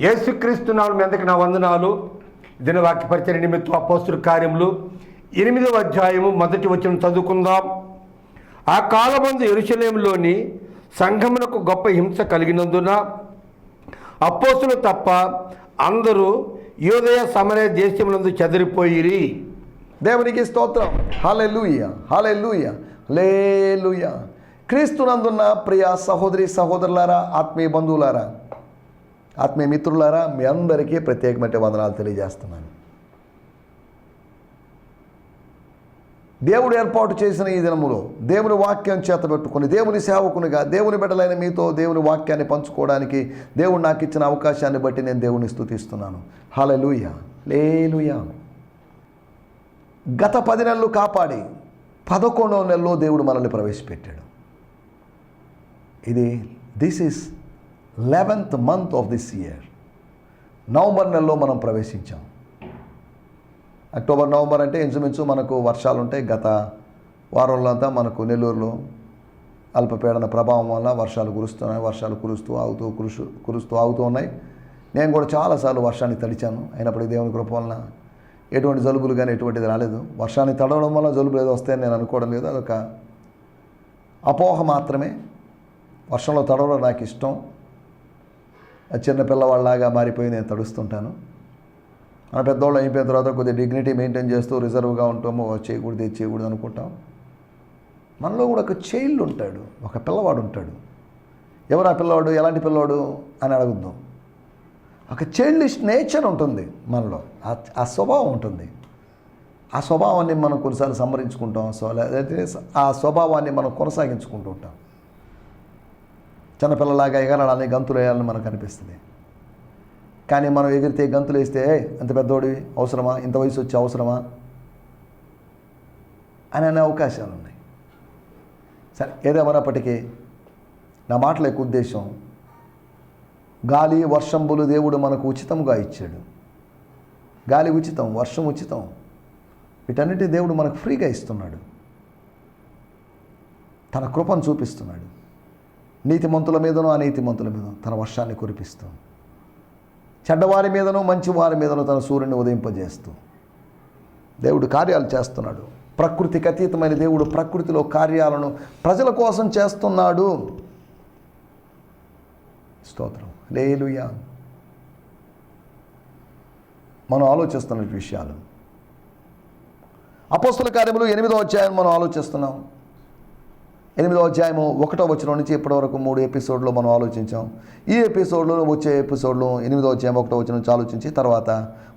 యేసుక్రీస్తు నాడు మీదకి నా వందనాలు. దినవాక్య పరిచయ నిమిత్తం అపోస్తుల కార్యములు. ఎనిమిదవ అధ్యాయము మొదటి వచ్చిన చదువుకుందాం. ఆ కాలమందు ఎరుశలేంలోని సంఘమునకు గొప్ప హింస కలిగినందున అపోస్తులు తప్ప అందరూ యోదయ సమరయ దేశములందు చెదిరిపోయిరి. దేవునికి స్తోత్రం. హాలెలూయ లే లూయ క్రీస్తునందున్న ప్రియ సహోదరి సహోదరులారా ఆత్మీయ బంధువులారా ఆత్మీయ మిత్రులారా మీ అందరికీ ప్రత్యేకమైన వందనాలు తెలియజేస్తున్నాను. దేవుడు ఏర్పాటు చేసిన ఈ దినములో దేవుని వాక్యం చేతబెట్టుకుని దేవుని సేవకునిగా దేవుని బిడ్డలైన మీతో దేవుని వాక్యాన్ని పంచుకోవడానికి దేవుడు నాకు ఇచ్చిన అవకాశాన్ని బట్టి నేను దేవుని స్థుతిస్తున్నాను. హలలుయ లేలుయా గత పది నెలలు కాపాడి పదకొండవ నెలలో దేవుడు మనల్ని ప్రవేశపెట్టాడు. ఇది this is eleventh month of this year November నెలలో మనం ప్రవేశించాం. అక్టోబర్ నవంబర్ అంటే ఇంచుమించు మనకు వర్షాలు ఉంటాయి గత వారంలో అంతా మనకు నెల్లూరులో అల్పపీడన ప్రభావం వల్ల వర్షాలు కురుస్తున్నాయి వర్షాలు కురుస్తూ ఆగుతూ కురుసు కురుస్తూ ఆగుతూ ఉన్నాయి. నేను కూడా చాలాసార్లు వర్షాన్ని తడిచాను. అయినప్పటికీ దేవుని కృప వలన ఎటువంటి జలుబులు కానీ ఎటువంటిది రాలేదు. వర్షాన్ని తడవడం వల్ల జలుబులు ఏదో వస్తాయని నేను అనుకోవడం లేదు. అదొక అపోహ మాత్రమే. వర్షంలో తడవడం నాకు ఇష్టం. చిన్న పిల్లవాళ్ళలాగా మారిపోయి నేను తడుస్తుంటాను. మన పెద్దవాళ్ళు అయిపోయిన తర్వాత కొద్దిగా డిగ్నిటీ మెయింటైన్ చేస్తూ రిజర్వ్గా ఉంటాము. చేయకూడదు ఇది చేయకూడదు అనుకుంటాం. మనలో కూడా ఒక చైల్డ్ ఉంటాడు ఒక పిల్లవాడు ఉంటాడు. ఎవరు ఆ పిల్లవాడు ఎలాంటి పిల్లవాడు అని అడుగుద్దాం. ఒక చైల్డిష్ నేచర్ ఉంటుంది మనలో. ఆ- ఆ స్వభావం ఉంటుంది. ఆ స్వభావాన్ని మనం కొన్నిసార్లు సంబరించుకుంటాం. సో లేదంటే ఆ స్వభావాన్ని మనం కొనసాగించుకుంటూ ఉంటాం. చిన్నపిల్లలాగా ఎగరాలని గంతులు వేయాలని మనకు అనిపిస్తుంది. కానీ మనం ఎగిరితే గంతులు వేస్తే అంత పెద్దోడివి అవసరమా? ఇంత వయసు వచ్చి అవసరమా? అని అనే అవకాశాలు ఉన్నాయి. సరే ఏదేమైనప్పటికీ నా మాటల యొక్క ఉద్దేశం గాలి వర్షంబులు దేవుడు మనకు ఉచితంగా ఇచ్చాడు. గాలి ఉచితం వర్షం ఉచితం. వీటన్నిటి దేవుడు మనకు ఫ్రీగా ఇస్తున్నాడు. తన కృపను చూపిస్తున్నాడు. నీతిమంతుల మీదనో అనీతిమంతుల మీదనో తన వర్షాన్ని కురిపిస్తూ చెడ్డవారి మీదనో మంచి వారి మీదనో తన సూర్యుని ఉదయింపజేస్తూ దేవుడు కార్యాలు చేస్తున్నాడు. ప్రకృతికి అతీతమైన దేవుడు ప్రకృతిలో కార్యాలను ప్రజల కోసం చేస్తున్నాడు. స్తోత్రం. లేలుయా మనం ఆలోచిస్తున్న విషయాలు. అపోస్తుల కార్యములు ఎనిమిదో అధ్యాయం మనం ఆలోచిస్తున్నాం. ఎనిమిదో అధ్యాయము ఒకటో వచ్చిన నుంచి ఇప్పటి వరకు మూడు ఎపిసోడ్లో మనం ఆలోచించాం. ఈ ఎపిసోడ్లో వచ్చే ఎపిసోడ్లో ఎనిమిదో అధ్యాయం ఒకటో వచ్చిన నుంచి ఆలోచించి తర్వాత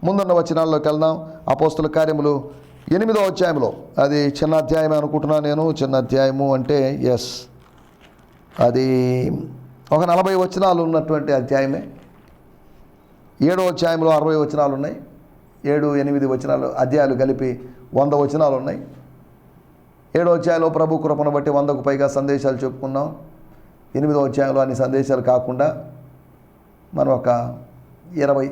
ముందున్న వచనాల్లోకి వెళ్దాం. అపోస్తుల కార్యములు ఎనిమిదో అధ్యాయంలో అది చిన్న అధ్యాయం అనుకుంటున్నాను నేను. చిన్న అధ్యాయము అంటే ఎస్ అది ఒక నలభై వచనాలు ఉన్నటువంటి అధ్యాయమే. ఏడో అధ్యాయంలో అరవై వచనాలు ఉన్నాయి ఏడు ఎనిమిది వచనాలు అధ్యాయాలు కలిపి వంద వచనాలు ఉన్నాయి ఏడో అధ్యాయంలో ప్రభు కృపను బట్టి వందకు పైగా సందేశాలు చెప్పుకున్నాం. ఎనిమిదో అధ్యాయంలో అన్ని సందేశాలు కాకుండా మనం ఒక ఇరవై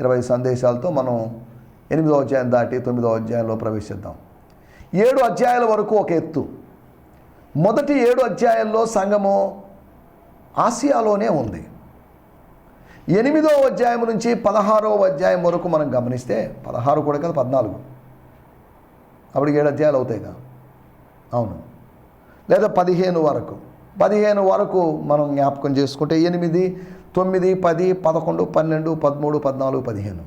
ఇరవై సందేశాలతో మనం ఎనిమిదో అధ్యాయం దాటి తొమ్మిదో అధ్యాయంలో ప్రవేశిద్దాం. ఏడు అధ్యాయాల వరకు ఒక ఎత్తు. మొదటి ఏడు అధ్యాయాల్లో సంఘము ఆసియాలోనే ఉంది. ఎనిమిదో అధ్యాయం నుంచి పదహారో అధ్యాయం వరకు మనం గమనిస్తే పదహారు కూడా కదా పద్నాలుగు. అప్పుడు ఏడు అధ్యాయాలు అవుతాయిగా. అవును. లేదా పదిహేను వరకు. పదిహేను వరకు మనం జ్ఞాపకం చేసుకుంటే ఎనిమిది తొమ్మిది పది పదకొండు పన్నెండు పదమూడు పద్నాలుగు పదిహేను.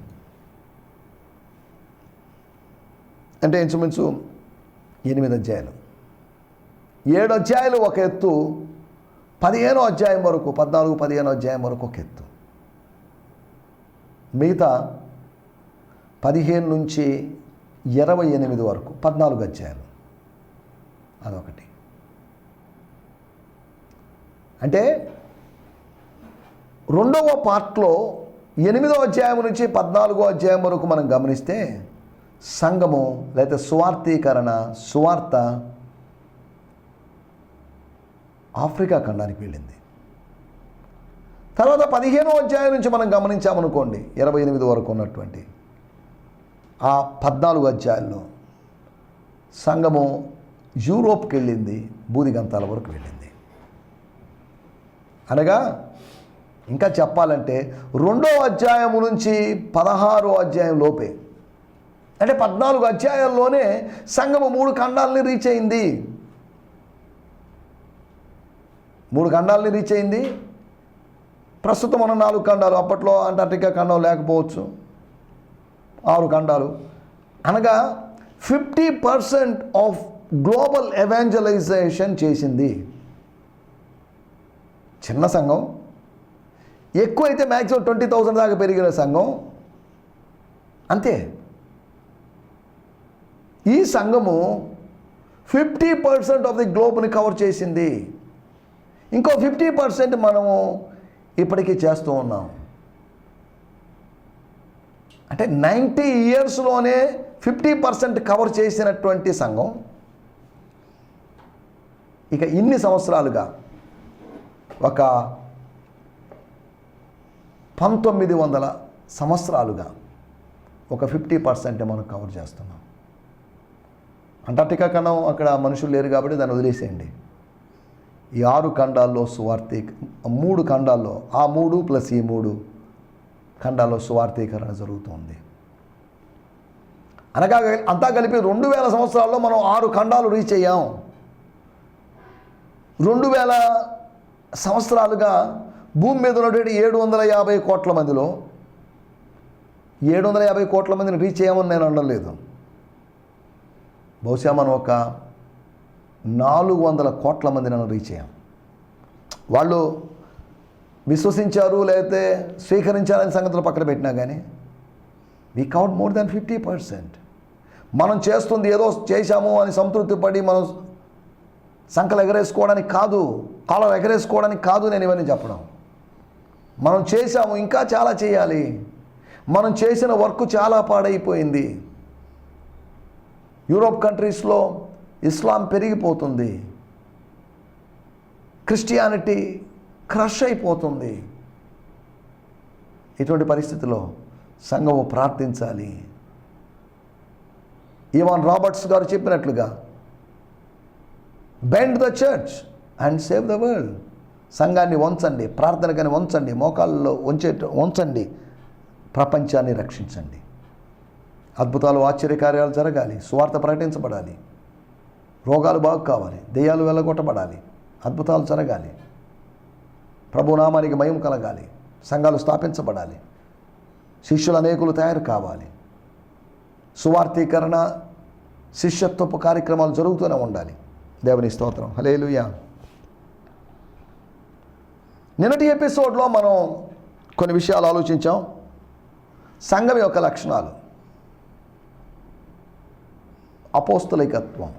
అంటే ఇంచుమించు ఎనిమిది అధ్యాయాలు. ఏడు అధ్యాయులు ఒక ఎత్తు పదిహేనో అధ్యాయం వరకు పద్నాలుగు పదిహేనో అధ్యాయం వరకు ఒక ఎత్తు. మిగతా పదిహేను నుంచి ఇరవై ఎనిమిది వరకు పద్నాలుగు అధ్యాయాలు. అదొకటి. అంటే రెండవ పార్ట్లో ఎనిమిదో అధ్యాయం నుంచి పద్నాలుగో అధ్యాయం వరకు మనం గమనిస్తే సంఘము లేదా స్వార్థీకరణ సువార్త ఆఫ్రికా ఖండానికి వెళ్ళింది. తర్వాత పదిహేనో అధ్యాయం నుంచి మనం గమనించామనుకోండి ఇరవై ఎనిమిది వరకు ఉన్నటువంటి ఆ పద్నాలుగు అధ్యాయాల్లో సంఘము యూరోప్కి వెళ్ళింది భూదిగంతాల వరకు వెళ్ళింది. అనగా ఇంకా చెప్పాలంటే రెండో అధ్యాయం నుంచి పదహారో అధ్యాయం లోపే. అంటే పద్నాలుగు అధ్యాయాల్లోనే సంఘము మూడు ఖండాలని రీచ్ అయింది. మూడు ఖండాలని రీచ్ అయింది. ప్రస్తుతం ఉన్న నాలుగు ఖండాలు అప్పట్లో అంటార్టికా ఖండం లేకపోవచ్చు. ఆరు ఖండాలు. అనగా fifty percent of global evangelisation చేసింది. చిన్న సంఘం. ఎక్కువైతే మ్యాక్సిమం ట్వంటీ థౌసండ్ దాకా పెరిగిన సంఘం. అంతే. ఈ సంఘము ఫిఫ్టీ పర్సెంట్ ఆఫ్ ది గ్లోబ్ని కవర్ చేసింది. ఇంకో ఫిఫ్టీ పర్సెంట్ మనము ఇప్పటికీ చేస్తూ ఉన్నాం. అంటే నైంటీ ఇయర్స్లోనే ఫిఫ్టీ పర్సెంట్ కవర్ చేసినటువంటి సంఘం. ఇక ఇన్ని సంవత్సరాలుగా ఒక పంతొమ్మిది వందల సంవత్సరాలుగా ఒక ఫిఫ్టీ పర్సెంట్ మనం కవర్ చేస్తున్నాం. అంటార్టికా ఖండం అక్కడ మనుషులు లేరు కాబట్టి దాన్ని వదిలేసేయండి. ఈ ఆరు ఖండాల్లో సువార్థీ మూడు ఖండాల్లో ఆ మూడు ప్లస్ ఈ మూడు ఖండాల్లో సువార్థీకరణ జరుగుతుంది. అనగా అంతా కలిపి రెండు వేల సంవత్సరాల్లో మనం ఆరు ఖండాలు రీచ్ అయ్యాం. రెండు వేల సంవత్సరాలుగా భూమి మీద ఉన్నటువంటి ఏడు వందల యాభై కోట్ల మందిలో ఏడు వందల యాభై కోట్ల మందిని రీచ్ అయ్యామని నేను అనలేదు బహుశా మనం ఒక నాలుగు వందల కోట్ల మందిని రీచ్ చేయం. వాళ్ళు విశ్వసించారు లేకపోతే స్వీకరించారనే సంగతులు పక్కన పెట్టినా కానీ we count more than fifty percent మనం చేస్తుంది ఏదో చేశాము అని సంతృప్తి పడి మనం సంకలు ఎగరేసుకోవడానికి కాదు కాలం ఎగరేసుకోవడానికి కాదు నేను ఇవన్నీ చెప్పడం. మనం చేశాము ఇంకా చాలా చేయాలి. మనం చేసిన వర్క్ చాలా పాడైపోయింది. యూరోప్ కంట్రీస్లో ఇస్లాం పెరిగిపోతుంది. క్రిస్టియానిటీ క్రష్ అయిపోతుంది. ఇటువంటి పరిస్థితిలో సంఘము ప్రార్థించాలి. ఈవన్ రాబర్ట్స్ గారు చెప్పినట్లుగా bend the church and save the world సంఘాన్ని వంచండి ప్రార్థనకని వంచండి మోకాళ్ళలో వంచే వంచండి ప్రపంచాన్ని రక్షించండి. అద్భుతాలు ఆశ్చర్యకార్యాలు జరగాలి స్వార్థ ప్రకటించబడాలి. రోగాలు బాగు కావాలి దెయ్యాలు వెళ్ళగొట్టబడాలి అద్భుతాలు జరగాలి. ప్రభునామానికి మయం కలగాలి సంఘాలు స్థాపించబడాలి శిష్యులు అనేకులు తయారు కావాలి. సువార్థీకరణ శిష్యత్వపు కార్యక్రమాలు జరుగుతూనే ఉండాలి. దేవుని స్తోత్రం. హలేలుయా నిన్నటి ఎపిసోడ్లో మనం కొన్ని విషయాలు ఆలోచించాం. సంఘం యొక్క లక్షణాలు. అపోస్తలికత్వం.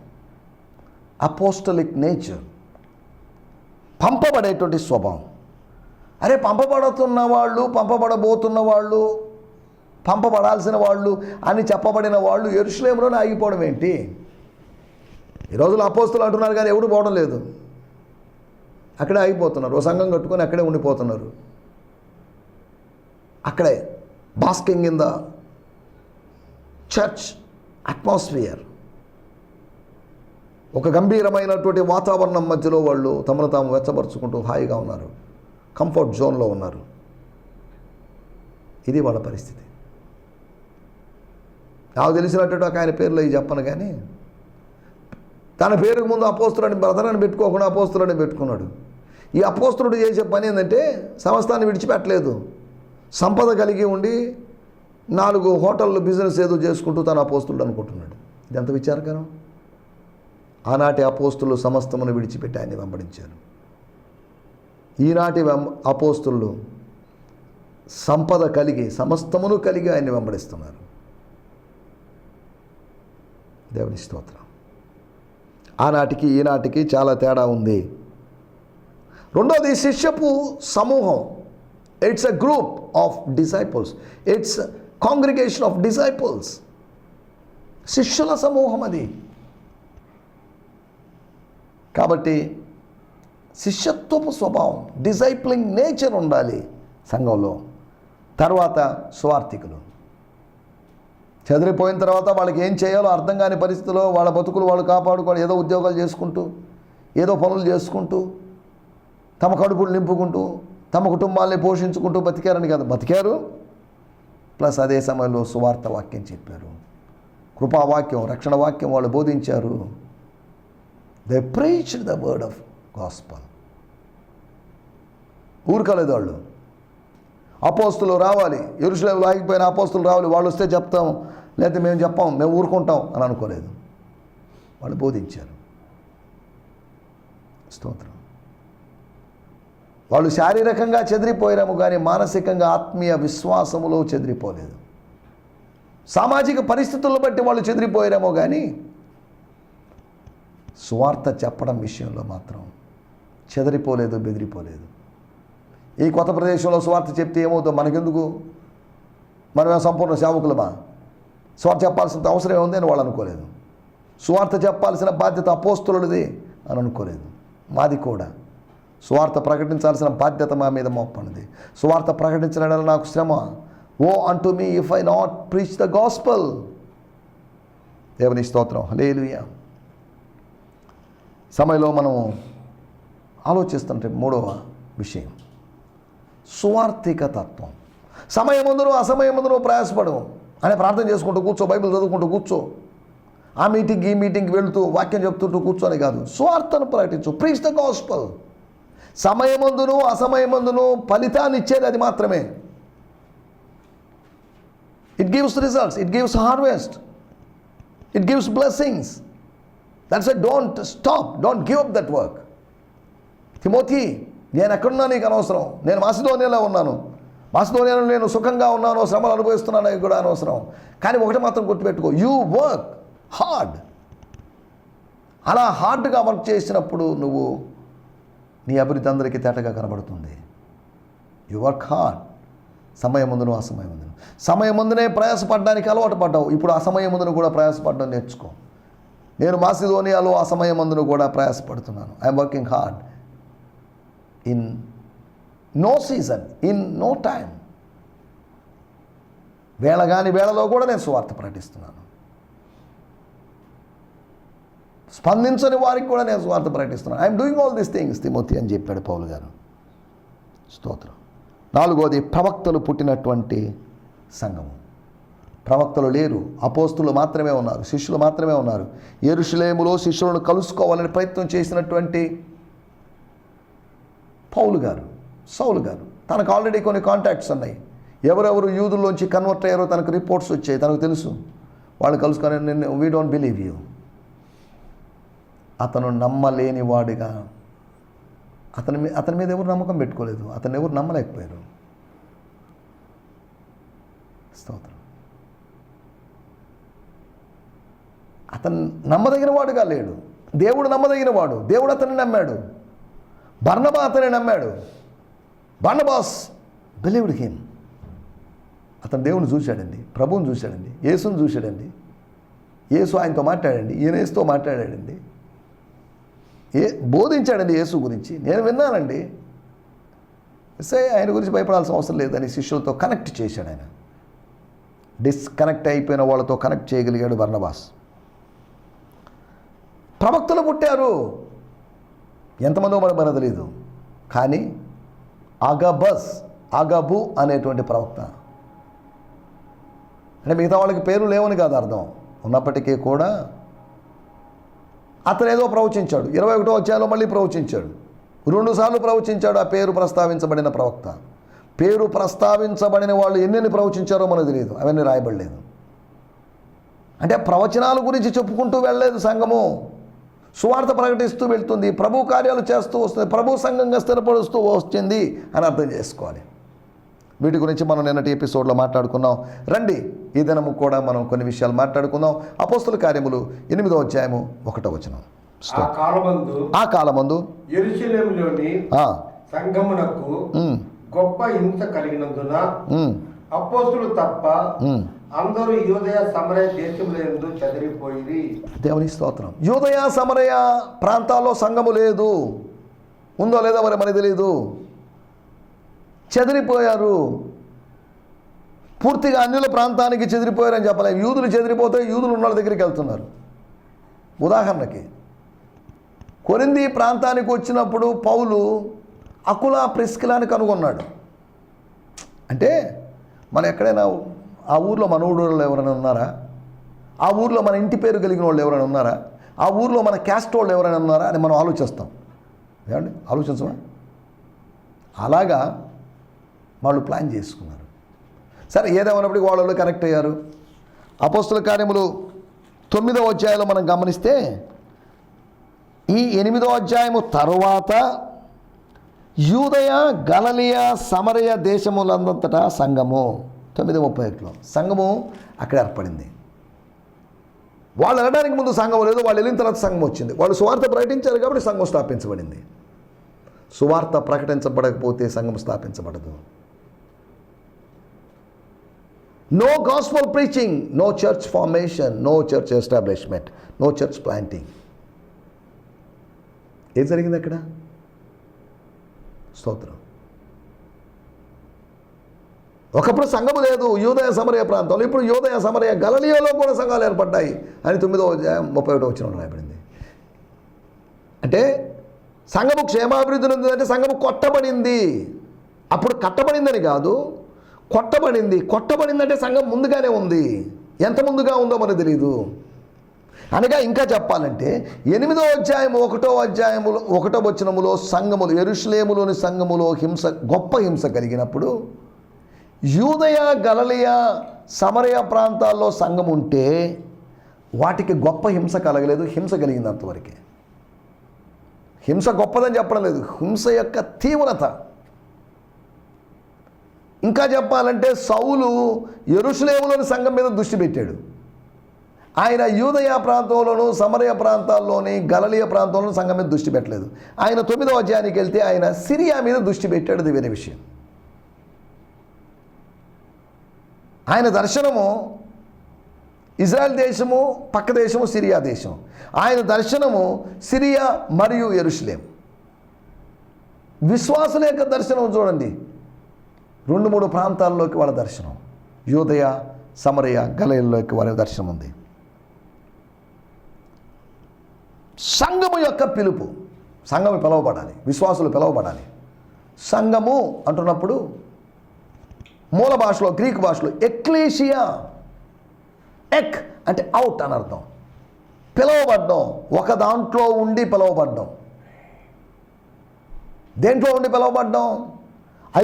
Apostolic nature. పంపబడేటువంటి స్వభావం. అరే పంపబడుతున్న వాళ్ళు పంపబడబోతున్న వాళ్ళు పంపబడాల్సిన వాళ్ళు అని చెప్పబడిన వాళ్ళు ఎరుశ్లేములోనే ఆగిపోవడం ఏంటి? ఈ రోజులు అపోస్తులు అంటున్నారు కానీ ఎవడు పోవడం లేదు. అక్కడే ఆగిపోతున్నారు. ఓ సంఘం కట్టుకొని అక్కడే ఉండిపోతున్నారు. అక్కడే basking in the church atmosphere ఒక గంభీరమైనటువంటి వాతావరణం మధ్యలో వాళ్ళు తమను తాము వెచ్చపరుచుకుంటూ హాయిగా ఉన్నారు. కంఫర్ట్ జోన్లో ఉన్నారు. ఇది వాళ్ళ పరిస్థితి. నాకు తెలిసినట్టు ఒక ఆయన పేర్లో ఇది చెప్పను కానీ తన పేరుకు ముందు అపోస్తులని బ్రదరని పెట్టుకోకుండా అపోస్తులని పెట్టుకున్నాడు. ఈ అపోస్తుడు చేసే పని ఏంటంటే సంస్థాన్ని విడిచిపెట్టలేదు. సంపద కలిగి ఉండి నాలుగు హోటళ్ళు బిజినెస్ ఏదో చేసుకుంటూ తన అపోస్తుడు అనుకుంటున్నాడు. ఇది ఎంత విచారకరం? ఆనాటి అపోస్తులు సమస్తమును విడిచిపెట్టి ఆయన్ని వెంబడించారు. ఈనాటి అపోస్తులు సంపద కలిగి సమస్తమును కలిగి ఆయన్ని వెంబడిస్తున్నారు. దేవుని స్తోత్రం. ఆనాటికి ఈనాటికి చాలా తేడా ఉంది. రెండోది శిష్యపు సమూహం. It's a group of disciples it's congregation of disciples శిష్యుల సమూహం అది. కాబట్టి శిష్యత్వపు స్వభావం డిసైప్లింగ్ నేచర్ ఉండాలి సంఘంలో. తర్వాత స్వార్థికులు. చెదిరిపోయిన తర్వాత వాళ్ళకి ఏం చేయాలో అర్థం కాని పరిస్థితిలో వాళ్ళ బతుకులు వాళ్ళు కాపాడుకొని ఏదో ఉద్యోగాలు చేసుకుంటూ ఏదో పనులు చేసుకుంటూ తమ కడుపులు నింపుకుంటూ తమ కుటుంబాల్ని పోషించుకుంటూ బతికారని కదా. బతికారు. ప్లస్ అదే సమయంలో సువార్త వాక్యం చెప్పారు. కృపావాక్యం రక్షణ వాక్యం వాళ్ళు బోధించారు. They preach the word of gospel ఊరుకోలేదు వాళ్ళు. అపోస్తులు రావాలి. ఎరుసలేములు ఆగిపోయిన అపోస్తులు రావాలి. వాళ్ళు వస్తే చెప్తాం లేకపోతే మేము చెప్పాం. మేము ఊరుకుంటాం అని అనుకోలేదు. వాళ్ళు బోధించారు. స్తోత్రం. వాళ్ళు శారీరకంగా చెదిరిపోయారేమో కానీ మానసికంగా ఆత్మీయ విశ్వాసములో చెదిరిపోలేదు. సామాజిక పరిస్థితులను బట్టి వాళ్ళు చెదిరిపోయారేమో కానీ సువార్త చెప్పడం విషయంలో మాత్రం చెదిరిపోలేదు బెదిరిపోలేదు. ఈ కొత్త ప్రదేశంలో స్వార్థ చెప్తే ఏమవుతుందో మనకెందుకు? మనమే సంపూర్ణ సేవకులమా? స్వార్థ చెప్పాల్సిన అవసరం ఉంది అని వాళ్ళు అనుకోలేదు. స్వార్థ చెప్పాల్సిన బాధ్యత అపోస్తులది అని అనుకోలేదు. మాది కూడా. స్వార్థ ప్రకటించాల్సిన బాధ్యత మా మీద మోపనిది స్వార్థ ప్రకటించడం నాకు శ్రమ. Woe unto me if I not preach the gospel. దేవుని స్తోత్రం. హలేలుయా సమయంలో మనం ఆలోచిస్తుంటే మూడవ విషయం. సువార్థిక తత్వం. సమయమందును అసమయమందును ప్రయాసపడు అని ప్రార్థన చేసుకుంటూ కూర్చో బైబిల్ చదువుకుంటూ కూర్చో. ఆ మీటింగ్ ఈ మీటింగ్కి వెళుతూ వాక్యం చెప్తుంటూ కూర్చొని కాదు. స్వార్థను ప్రకటించు. ప్రీచ్ ద గాస్పల్ సమయమందును అసమయమందును ఫలితాన్ని ఇచ్చేది అది మాత్రమే. It gives results it gives harvest it gives blessings that's a don't stop don't give up that work Timothy నేను ఎక్కడున్నా నీకు అనవసరం. నేను మాసిధోనియాలో ఉన్నాను. మాసిధోనియాలో నేను సుఖంగా ఉన్నాను శ్రమలు అనుభవిస్తున్నాను అది కూడా అనవసరం. కానీ ఒకటి మాత్రం గుర్తుపెట్టుకో. యూ వర్క్ హార్డ్ అలా హార్డ్గా వర్క్ చేసినప్పుడు నువ్వు నీ అభివృద్ధి అందరికీ తేటగా కనబడుతుంది. యు వర్క్ హార్డ్ సమయం ముందును అసమయం ముందును సమయం ముందునే ప్రయాసపడడానికి అలవాటు పడ్డావు. ఇప్పుడు అసమయం ముందును కూడా ప్రయాసపడడం నేర్చుకో. నేను మాసిధోనియాలో అసమయం ముందును కూడా ప్రయాసపడుతున్నాను. I'm working hard in no season in no time వేళ కాని వేళలో కూడా నేను సువార్త ప్రకటిస్తున్నాను. స్పందించని వారికి కూడా నేను సువార్త ప్రకటిస్తున్నాను. I'm doing all these things Timothy అని చెప్పాడు పౌలు గారు. స్తోత్రం. నాలుగోది ప్రవక్తలు పుట్టినటువంటి సంఘము. ప్రవక్తలు లేరు అపోస్తులు మాత్రమే ఉన్నారు శిష్యులు మాత్రమే ఉన్నారు. ఏరుషులేములో శిష్యులను కలుసుకోవాలని ప్రయత్నం చేసినటువంటి పౌలు గారు సౌలు గారు. తనకు ఆల్రెడీ కొన్ని కాంటాక్ట్స్ ఉన్నాయి. ఎవరెవరు యూదుల్లోంచి కన్వర్ట్ అయ్యారో తనకు రిపోర్ట్స్ వచ్చాయి తనకు తెలుసు. వాళ్ళు కలుసుకొని నేను వీ డోంట్ బిలీవ్ యూ అతను నమ్మలేని వాడిగా అతని మీద అతని మీద ఎవరు నమ్మకం పెట్టుకోలేదు. అతను ఎవరు నమ్మలేకపోయారు. స్తోత్రం. అతను నమ్మదగిన వాడుగా లేడు. దేవుడు నమ్మదగిన వాడు. దేవుడు అతన్ని నమ్మాడు. బర్ణబా నమ్మాడు. బర్ణబాస్ బిలీవ్డ్ హిమ్ అతను దేవుని చూశాడండి ప్రభువుని చూశాడండి యేసుని చూశాడండి యేసు ఆయనతో మాట్లాడండి ఈయన యేసుతో మాట్లాడాడండి. ఏ బోధించాడండి యేసు గురించి. నేను విన్నానండి. సరే ఆయన గురించి భయపడాల్సిన అవసరం లేదని శిష్యులతో కనెక్ట్ చేశాడు ఆయన. డిస్కనెక్ట్ అయిపోయిన వాళ్ళతో కనెక్ట్ చేయగలిగాడు బర్ణబాస్. ప్రవక్తలు పుట్టారు. ఎంతమందో మనకు మనకు తెలియదు కానీ అగబస్ అగబు అనేటువంటి ప్రవక్త. అంటే మిగతా వాళ్ళకి పేరు లేవని కాదు అర్థం. ఉన్నప్పటికీ కూడా అతను ఏదో ప్రవచించాడు. ఇరవై ఒకటో వచ్చాయో మళ్ళీ ప్రవచించాడు. రెండుసార్లు ప్రవచించాడు ఆ పేరు ప్రస్తావించబడిన ప్రవక్త. పేరు ప్రస్తావించబడిన వాళ్ళు ఎన్నెన్ని ప్రవచించారో మనకు తెలియదు అవన్నీ రాయబడలేదు. అంటే ప్రవచనాల గురించి చెప్పుకుంటూ వెళ్ళలేదు సంఘము. సువార్త ప్రకటిస్తూ వెళ్తుంది. ప్రభు కార్యాలు చేస్తూ వస్తుంది. ప్రభు సంఘంగా స్థిరపరుస్తూ వచ్చింది అని అర్థం చేసుకోవాలి. వీటి గురించి మనం నిన్నటి ఎపిసోడ్లో మాట్లాడుకున్నాం. రండి ఈ దినము కూడా మనం కొన్ని విషయాలు మాట్లాడుకుందాం. అపోస్తుల కార్యములు ఎనిమిదో అధ్యాయము ఒకటో వచనం. ఆ కాలమందు ఉమ్, గొప్ప హింస కలిగినందున అపోస్తులు తప్ప. అందరూ యూదయ సమరయ దేశముల యందు చెదిరిపోయి దేవుని స్తోత్రం. యూదయ సమరయ ప్రాంతాల్లో సంఘము లేదు. ఉందో లేదో మరి మనకి తెలియదు చెదిరిపోయారు. పూర్తిగా అన్యుల ప్రాంతానికి చెదిరిపోయారని చెప్పలేము యూదులు చెదిరిపోతే యూదులు ఉన్న వాళ్ళ దగ్గరికి వెళ్తున్నారు. ఉదాహరణకి కొరింది ప్రాంతానికి వచ్చినప్పుడు పౌలు అకుల ప్రిస్కిలాని కనుగొన్నాడు. అంటే మనం ఎక్కడైనా ఆ ఊర్లో మన ఊళ్ళో ఎవరైనా ఉన్నారా? ఆ ఊర్లో మన ఇంటి పేరు కలిగిన వాళ్ళు ఎవరైనా ఉన్నారా? ఆ ఊర్లో మన క్యాస్ట్ వాళ్ళు ఎవరైనా ఉన్నారా అని మనం ఆలోచిస్తాం. ఏమండి? ఆలోచించమా? అలాగా వాళ్ళు ప్లాన్ చేసుకున్నారు. సరే ఏదేమన్నప్పటికీ వాళ్ళు కనెక్ట్ అయ్యారు. అపోస్తుల కార్యములు తొమ్మిదో అధ్యాయంలో మనం గమనిస్తే ఈ ఎనిమిదో అధ్యాయము తరువాత యూదయ గలలియ సమరయ దేశములందంతటా సంఘము తొమ్మిది ముప్పై ఒకటిలో. సంఘము అక్కడ ఏర్పడింది. వాళ్ళు వెళ్ళడానికి ముందు సంఘం లేదు వాళ్ళు వెళ్ళిన తర్వాత సంఘం వచ్చింది. వాళ్ళు సువార్త ప్రకటించారు కాబట్టి సంఘం స్థాపించబడింది. సువార్త ప్రకటించబడకపోతే సంఘం స్థాపించబడదు. No gospel preaching no church formation no church establishment no church planting ఏం జరిగింది అక్కడ? స్తోత్రం. ఒకప్పుడు సంఘము లేదు యూదయ సమరయ ప్రాంతంలో ఇప్పుడు యూదయ సమరయ గలలియోలో కూడా సంఘాలు ఏర్పడ్డాయి అని తొమ్మిదో అధ్యాయం ముప్పై ఒకటో వచ్చిన రాయబడింది. అంటే సంఘము క్షేమాభివృద్ధి ఉందంటే సంఘము కొట్టబడింది. అప్పుడు కట్టబడిందని కాదు కొట్టబడింది. కొట్టబడిందంటే సంఘం ముందుగానే ఉంది. ఎంత ముందుగా ఉందో మనకు తెలియదు అనగా ఇంకా చెప్పాలంటే ఎనిమిదో అధ్యాయము ఒకటో అధ్యాయములో ఒకటో వచనములో సంఘములు ఎరుషులేములోని సంఘములో హింస గొప్ప హింస కలిగినప్పుడు యూదయ గలలియ సమరయ ప్రాంతాల్లో సంఘం ఉంటే వాటికి గొప్ప హింస కలగలేదు హింస కలిగింది అంతవరకే హింస గొప్పదని చెప్పడం లేదు హింస యొక్క తీవ్రత. ఇంకా చెప్పాలంటే సౌలు ఎరుషులేములోని సంఘం మీద దృష్టి పెట్టాడు. ఆయన యూదయ ప్రాంతంలోను సమరయ ప్రాంతాల్లోని గలలియ ప్రాంతంలోను సంఘం మీద దృష్టి పెట్టలేదు. ఆయన తొమ్మిదవ అధ్యాయానికి వెళ్తే ఆయన సిరియా మీద దృష్టి పెట్టాడు వేరే విషయం. ఆయన దర్శనము ఇజ్రాయెల్ దేశము పక్క దేశము సిరియా దేశం. ఆయన దర్శనము సిరియా మరియు ఎరుషులేం. విశ్వాసుల యొక్క దర్శనం చూడండి. రెండు మూడు ప్రాంతాల్లోకి వాళ్ళ దర్శనం. యూదయ సమరయ గలయల్లోకి వారి దర్శనం ఉంది. సంఘము యొక్క పిలుపు. సంఘము పిలవబడాలి. విశ్వాసులు పిలవబడాలి. సంఘము అంటున్నప్పుడు మూల భాషలో గ్రీక్ భాషలో ఎక్లేషియా. ఎక్ అంటే అవుట్ అని అర్థం. పిలవబడ్డం. ఒక దాంట్లో ఉండి పిలవబడ్డం. దేంట్లో ఉండి పిలవబడ్డం?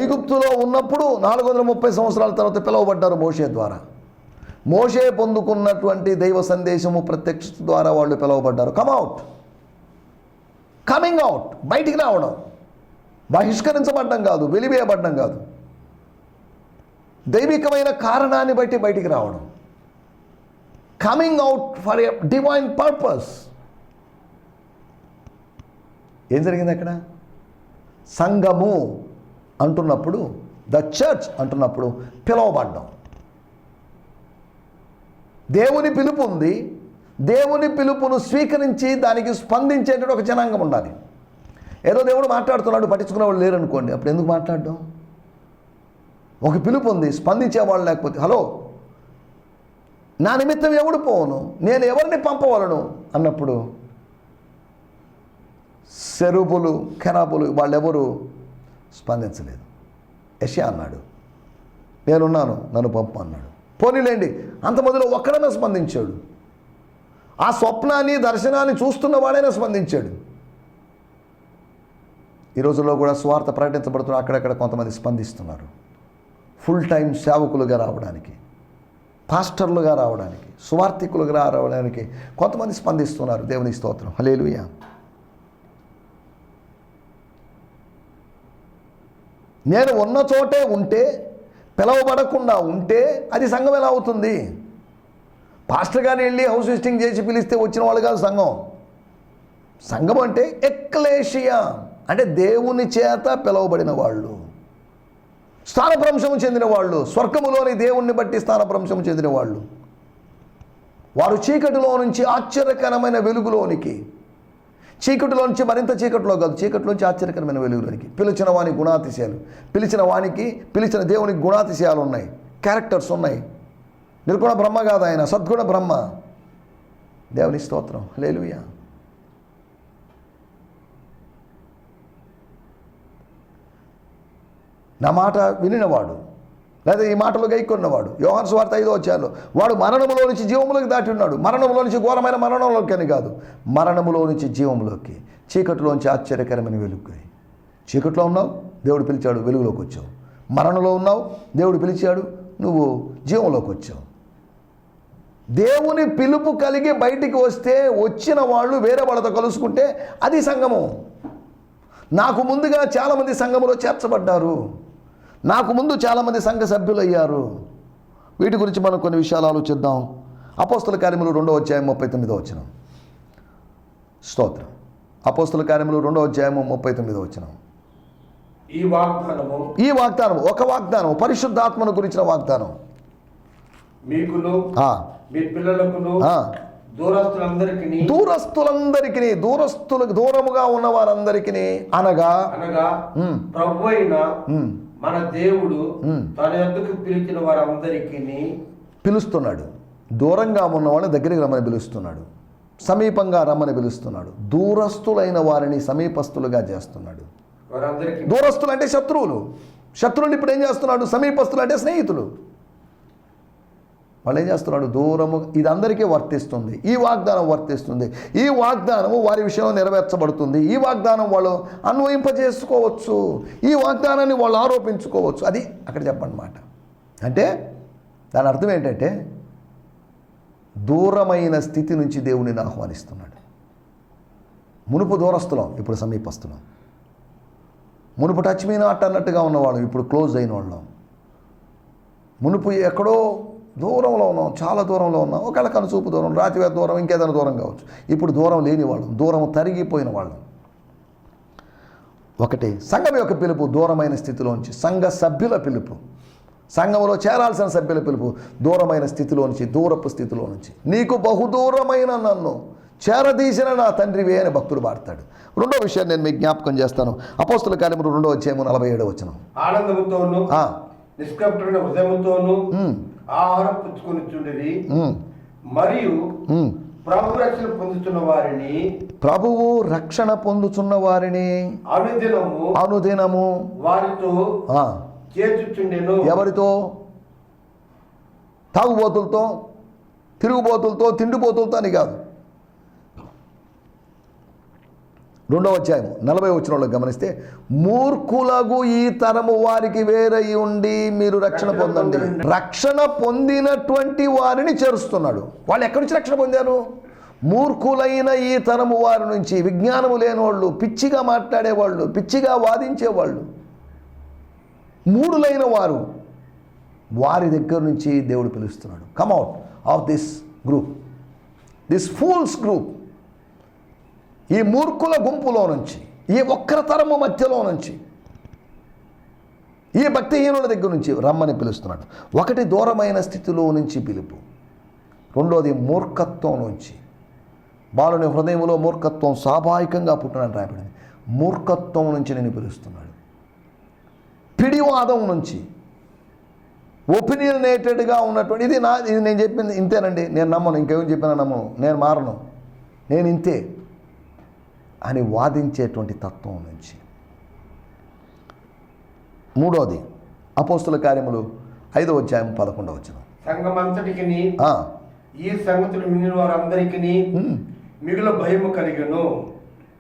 ఐగుప్తులో ఉన్నప్పుడు నాలుగు వందల ముప్పై సంవత్సరాల తర్వాత పిలువబడ్డారు మోషే ద్వారా. మోషే పొందుకున్నటువంటి దైవ సందేశము ప్రత్యక్ష ద్వారా వాళ్ళు పిలువబడ్డారు. కమ్అవుట్ కమింగ్ అవుట్ బయటికి రావడం. బహిష్కరించబడ్డం కాదు వెలివేయబడ్డం కాదు. దైవికమైన కారణాన్ని బట్టి బయటికి రావడం. Coming out for a divine purpose ఏం జరిగింది అక్కడ? సంఘము అంటున్నప్పుడు ద చర్చ్ అంటున్నప్పుడు పిలువబడ్డం. దేవుని పిలుపు ఉంది. దేవుని పిలుపును స్వీకరించి దానికి స్పందించేటువంటి ఒక జనాంగం ఉండాలి. ఏదో దేవుడు మాట్లాడుతున్నాడు పట్టించుకునే వాళ్ళు లేరనుకోండి. అప్పుడు ఎందుకు మాట్లాడడం? ఒక పిలుపు ఉంది స్పందించేవాళ్ళు లేకపోతే హలో నా నిమిత్తం ఎవడు పోవును? నేను ఎవరిని పంపవలను? అన్నప్పుడు సెరుబులు కెరాబులు వాళ్ళెవరు స్పందించలేదు. యష్యా అన్నాడు నేనున్నాను నన్ను పంపు అన్నాడు. పోనీలేండి అంత మొదలు ఒక్కడైనా స్పందించాడు. ఆ స్వప్నాన్ని దర్శనాన్ని చూస్తున్న వాడైనా స్పందించాడు. ఈ రోజుల్లో కూడా స్వార్థ ప్రకటించబడుతున్న అక్కడక్కడ కొంతమంది స్పందిస్తున్నారు. ఫుల్ టైం సేవకులుగా రావడానికి పాస్టర్లుగా రావడానికి సువార్థికులుగా రావడానికి కొంతమంది స్పందిస్తున్నారు దేవుని స్తోత్రం. హలేలుయ నేను ఉన్న చోటే ఉంటే పిలవబడకుండా ఉంటే అది సంఘం ఎలా అవుతుంది? పాస్టర్ గారిని వెళ్ళి హౌస్ విజిటింగ్ చేసి పిలిస్తే వచ్చిన వాళ్ళు కాదు సంఘం. సంఘం అంటే ఎక్లేషియా. అంటే దేవుని చేత పిలవబడిన వాళ్ళు. స్థానభ్రంశము చెందిన వాళ్ళు స్వర్గములోని దేవుణ్ణి బట్టి స్థానభ్రంశము చెందిన వాళ్ళు. వారు చీకటిలో నుంచి ఆశ్చర్యకరమైన వెలుగులోనికి చీకటిలో నుంచి మరింత చీకటిలో కాదు చీకటిలోంచి ఆశ్చర్యకరమైన వెలుగులోనికి. పిలిచిన వాని గుణాతిశయాలు పిలిచిన వానికి పిలిచిన దేవునికి గుణాతిశయాలు ఉన్నాయి క్యారెక్టర్స్ ఉన్నాయి. నిర్గుణ బ్రహ్మ కాదు ఆయన సద్గుణ బ్రహ్మ. దేవుని స్తోత్రం. లేలుయా నా మాట వినినవాడు లేదా ఈ మాటలు గైకొన్నవాడు. యోహాన్ స్వార్థ ఐదో వచ్చాను వాడు మరణములో నుంచి జీవములోకి దాటి ఉన్నాడు. మరణములో నుంచి ఘోరమైన మరణంలోకి అని కాదు. మరణములో నుంచి జీవములోకి చీకటిలోంచి ఆశ్చర్యకరమైన వెలుగు. చీకట్లో ఉన్నావు దేవుడు పిలిచాడు వెలుగులోకి వచ్చావు. మరణంలో ఉన్నావు దేవుడు పిలిచాడు నువ్వు జీవంలోకి వచ్చావు. దేవుని పిలుపు కలిగి బయటికి వస్తే వచ్చిన వాళ్ళు వేరే వాళ్ళతో కలుసుకుంటే అది సంఘము నాకు ముందుగా చాలామంది సంఘములో చేర్చబడ్డారు. నాకు ముందు చాలామంది సంఘ సభ్యులు అయ్యారు వీటి గురించి మనం కొన్ని విషయాలు ఆలోచిద్దాం. అపోస్తుల కార్యములు రెండో అధ్యాయం ముప్పై తొమ్మిదో వచ్చిన స్తోత్రం. అపోస్తుల కార్యములు రెండో అధ్యాయము ముప్పై తొమ్మిదో వచ్చిన ఈ వాగ్దానము ఈ వాగ్దానం ఒక వాగ్దానం పరిశుద్ధాత్మను గురించిన వాగ్దానం. మీకును మీ పిల్లలకును ఆ. దూరస్తులందరికీ దూరస్తులందరికీ దూరస్తులకు దూరముగా ఉన్న వారందరికీ అనగా అనగా ప్రభు అయిన మన దేవుడు. తన ఎందుకు పిలిచిన వారందరికీ పిలుస్తున్నాడు. దూరంగా ఉన్న వాళ్ళని దగ్గరికి రమ్మని పిలుస్తున్నాడు. సమీపంగా రమ్మని పిలుస్తున్నాడు. దూరస్తులైన వారిని సమీపస్తులుగా చేస్తున్నాడు. దూరస్తులు అంటే శత్రువులు. శత్రువులు ఇప్పుడు ఏం చేస్తున్నాడు? సమీపస్తులు అంటే స్నేహితులు. వాళ్ళు ఏం చేస్తున్నాడు? దూరము ఇది అందరికీ వర్తిస్తుంది. ఈ వాగ్దానం వర్తిస్తుంది. ఈ వాగ్దానము వారి విషయంలో నెరవేర్చబడుతుంది. ఈ వాగ్దానం వాళ్ళు అన్వయింపజేసుకోవచ్చు. ఈ వాగ్దానాన్ని వాళ్ళు ఆరోపించుకోవచ్చు. అది అక్కడ చెప్పనమాట. అంటే దాని అర్థం ఏంటంటే దూరమైన స్థితి నుంచి దేవుడిని ఆహ్వానిస్తున్నాడు. మునుపు దూరస్తులం ఇప్పుడు సమీపస్తులం మునుపు టచ్ మీ నాట్ అన్నట్టుగా ఉన్నవాళ్ళం ఇప్పుడు క్లోజ్ అయిన వాళ్ళం మునుపు ఎక్కడో దూరంలో ఉన్నాం చాలా దూరంలో ఉన్నాం. ఒకవేళ కనుచూపు దూరం రాతివేత దూరం ఇంకేదైనా దూరం కావచ్చు. ఇప్పుడు దూరం లేని వాళ్ళం దూరం తరిగిపోయిన వాళ్ళం. ఒకటి సంఘం యొక్క పిలుపు దూరమైన స్థితిలోంచి సంఘ సభ్యుల పిలుపు. సంఘంలో చేరాల్సిన సభ్యుల పిలుపు దూరమైన స్థితిలో నుంచి దూరపు స్థితిలో నుంచి నీకు బహుదూరమైన నన్ను చేరదీసిన నా తండ్రివే అని భక్తుడు పాడతాడు రెండో విషయాన్ని నేను మీకు జ్ఞాపకం చేస్తాను. అపోస్తుల కార్యములు రెండో వచ్చేమో నలభై ఏడో వచ్చిన నిష్కపటమైన హృదయముతోను ఆహారం పుచ్చుకొని చుండిరి మరియు ప్రభు రక్షణ పొందుతున్న వారిని ప్రభువు రక్షణ పొందుచున్న వారిని అనుదినము అనుదినము వారితో చేర్చుచుండెను. ఎవరితో? తాగుబోతులతో తిరుగుబోతులతో తిండిపోతులతో అని కాదు. రెండవ అధ్యాయం నలభై వచ్చిన వాళ్ళు గమనిస్తే మూర్ఖులగు ఈ తరము వారికి వేరై ఉండి మీరు రక్షణ పొందండి. రక్షణ పొందినటువంటి వారిని చేరుస్తున్నాడు. వాళ్ళు ఎక్కడి నుంచి రక్షణ పొందారు? మూర్ఖులైన ఈ తరము వారి నుంచి. విజ్ఞానము లేని వాళ్ళు పిచ్చిగా మాట్లాడేవాళ్ళు పిచ్చిగా వాదించేవాళ్ళు. మూడులైన వారు. వారి దగ్గర నుంచి దేవుడు పిలుస్తున్నాడు. Come out of this group this fools group ఈ మూర్ఖుల గుంపులో నుంచి ఈ ఒక్కర తరము మధ్యలో నుంచి ఈ భక్తిహీనుల దగ్గర నుంచి రమ్మని పిలుస్తున్నాడు. ఒకటి దూరమైన స్థితిలో నుంచి పిలుపు. రెండోది మూర్ఖత్వం నుంచి. బాలుని హృదయంలో మూర్ఖత్వం స్వాభావికంగా పుట్టినని రాయబడింది. మూర్ఖత్వం నుంచి నేను పిలుస్తున్నాడు. పిడివాదం నుంచి. ఒపీనియనేటెడ్గా ఉన్నటువంటి ఇది నా ఇది నేను చెప్పింది ఇంతేనండి. నేను నమ్మను ఇంకేం చెప్పినా నమ్మను. నేను మారను. నేను ఇంతే. అని వాదించేటువంటి తత్వం నుంచి. మూడోది అపోస్తుల కార్యములు ఐదవ అధ్యాయం పదకొండవ వచ్చిన సంఘమంతటికి ఈ సంగతులు మిగిలిన వారందరికీ మిగుల భయము కలిగను.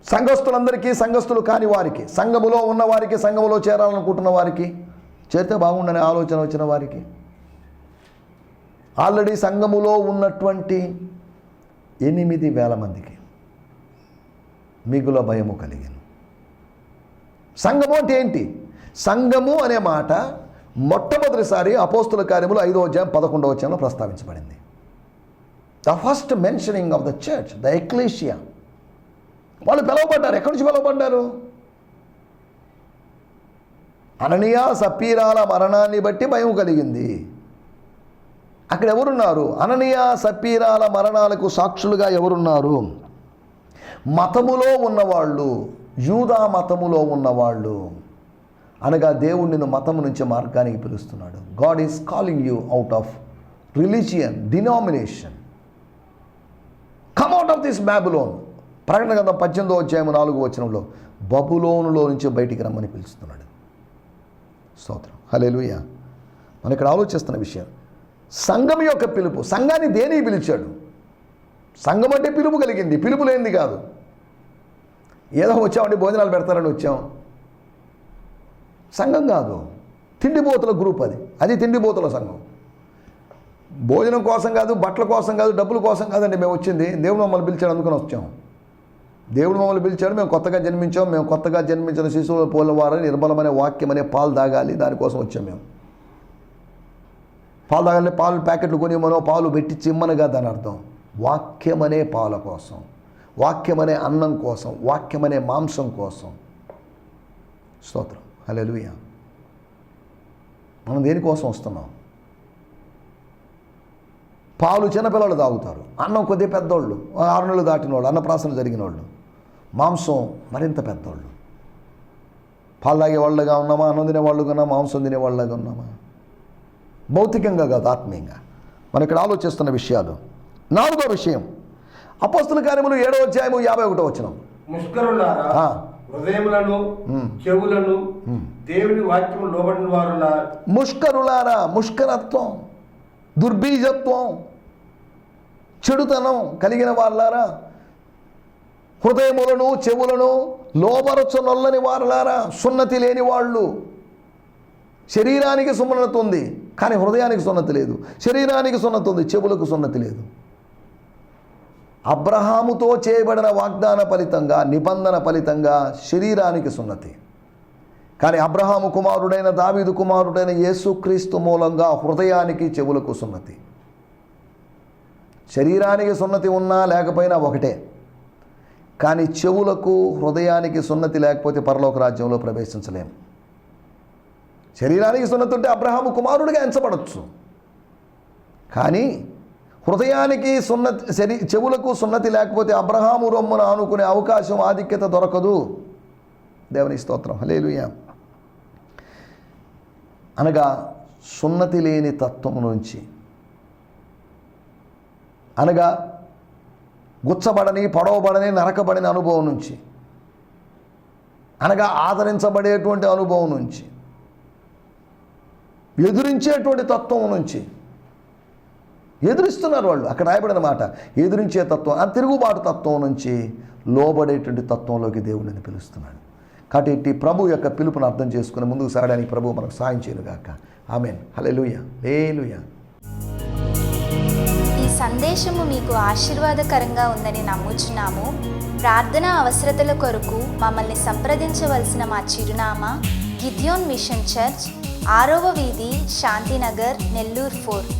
సంఘస్థులందరికీ సంఘస్థులు కాని వారికి సంఘములో ఉన్న వారికి సంఘములో చేరాలనుకుంటున్న వారికి చేరితే బాగుండని ఆలోచన వచ్చిన వారికి ఆల్రెడీ సంఘములో ఉన్నటువంటి ఎనిమిది వేల మందికి మిగుల భయము కలిగింది సంఘము అంటే ఏంటి? సంఘము అనే మాట మొట్టమొదటిసారి అపోస్తుల కార్యములు ఐదో అధ్యాయం పదకొండవ అధ్యాయంలో ప్రస్తావించబడింది. The first mentioning of the church the ecclesia వాళ్ళు పిలువబడ్డారు. ఎక్కడి నుంచి పిలువబడ్డారు? అననీయ సపీరాల మరణాన్ని బట్టి భయం కలిగింది. అక్కడ ఎవరున్నారు? అననీయ సపీరాల మరణాలకు సాక్షులుగా ఎవరున్నారు? మతములో ఉన్నవాళ్ళు యూదా మతములో ఉన్నవాళ్ళు. అనగా దేవుడు నిన్ను మతము నుంచి మార్గానికి పిలుస్తున్నాడు. God is calling you out of religion denomination come out of this Babylon ప్రకటన గంధం పద్దెనిమిదో అధ్యాయం నాలుగు వచనంలో బబులోనులో నుంచి బయటికి రమ్మని పిలుస్తున్నాడు. స్తోత్రం. హలేలుయ మనం ఇక్కడ ఆలోచిస్తున్న విషయం సంఘం యొక్క పిలుపు సంఘాన్ని దేనికి పిలిచాడు? సంఘం అంటే పిలుపు కలిగింది. పిలుపు లేనిది కాదు. ఏదో వచ్చామండి భోజనాలు పెడతారని వచ్చాం. సంఘం కాదు. తిండిపోతుల గ్రూప్ అది. అది తిండిపోతుల సంఘం. భోజనం కోసం కాదు బట్టల కోసం కాదు డబ్బుల కోసం కాదండి. మేము వచ్చింది. దేవుడు మమ్మల్ని పిలిచాడు అందుకని వచ్చాం. దేవుడు మమ్మల్ని పిలిచాడు. మేము కొత్తగా జన్మించాం. మేము కొత్తగా జన్మించిన శిశువుల పోలవారని నిర్మలమనే వాక్యం అనే పాలు తాగాలి. దానికోసం వచ్చాం మేము. పాలు తాగాలి పాలు ప్యాకెట్లు కొని పాలు పెట్టి చిమ్మనగా దాని అర్థం. వాక్యం అనే పాల కోసం వాక్యం అనే అన్నం కోసం వాక్యం అనే మాంసం కోసం. స్తోత్రం. హలెలుయ మనం దేనికోసం వస్తున్నాం? పాలు చిన్నపిల్లలు తాగుతారు. అన్నం కొద్దిగా పెద్దోళ్ళు ఆరు నెలలు దాటిన వాళ్ళు అన్నప్రాసన జరిగిన వాళ్ళు. మాంసం మరింత పెద్దోళ్ళు. పాలు తాగే వాళ్ళగా ఉన్నామా? అన్నం తినేవాళ్ళుగా ఉన్నామా? మాంసం తినేవాళ్ళగా ఉన్నామా? భౌతికంగా కాదు ఆత్మీయంగా. మనం ఇక్కడ ఆలోచిస్తున్న విషయాలు నాలుగో విషయం. అపోస్తుల కార్యములు ఏడో అధ్యాయము యాభై ఒకటో వచ్చినాం ముష్కరులారా. హృదయములను చెవులను దేవుని వాక్యము లోబడిన వారులా ముష్కరులారా ముష్కరత్వం దుర్బీజత్వం చెడుతనం కలిగిన వాళ్ళారా హృదయములను చెవులను లోబరచనొల్లని వారలారా సున్నతి లేని వాళ్ళు. శరీరానికి సున్నతి ఉంది కానీ హృదయానికి సున్నతి లేదు. శరీరానికి సున్నతి ఉంది చెవులకు సున్నతి లేదు. అబ్రహాముతో చేయబడిన వాగ్దాన ఫలితంగా నిబంధన ఫలితంగా శరీరానికి సున్నతి. కానీ అబ్రహాము కుమారుడైన దావీదు కుమారుడైన యేసుక్రీస్తు మూలంగా హృదయానికి చెవులకు సున్నతి. శరీరానికి సున్నతి ఉన్నా లేకపోయినా ఒకటే. కానీ చెవులకు హృదయానికి సున్నతి లేకపోతే పరలోక రాజ్యంలో ప్రవేశించలేము శరీరానికి సున్నతి ఉంటే అబ్రహాము కుమారుడిగా ఎంచబడచ్చు. కానీ హృదయానికి సున్నతి శరీ చెవులకు సున్నతి లేకపోతే అబ్రహాము రొమ్మున ఆనుకునే అవకాశం ఆధిక్యత దొరకదు. దేవుని స్తోత్రం. హలేలుయా అనగా సున్నతి లేని తత్వం నుంచి అనగా గుచ్చబడని పొడవబడని నరకబడని అనుభవం నుంచి అనగా ఆదరించబడేటువంటి అనుభవం నుంచి ఎదురించేటువంటి తత్వం నుంచి ఎదురిస్తున్నారు వాళ్ళు. అక్కడ రాయబడిన మాట ఎదురించే తత్వం ఆ తిరుగుబాటు తత్వం నుంచి లోబడేటువంటి తత్వంలోకి దేవుడిని పిలుస్తున్నాడు. కాబట్టి ఇట్టి ప్రభు యొక్క పిలుపును అర్థం చేసుకుని ముందుకు సాగడానికి ప్రభు మనకు సాయం చేయనుగాక. ఆమెన్. హలే లూయ ఈ సందేశము మీకు ఆశీర్వాదకరంగా ఉందని నమ్ముచున్నాము. ప్రార్థన అవసరతల కొరకు మమ్మల్ని సంప్రదించవలసిన మా చిరునామా గిద్యోన్ మిషన్ చర్చ్ ఆరవ వీధి శాంతినగర్ నెల్లూరు ఫోర్.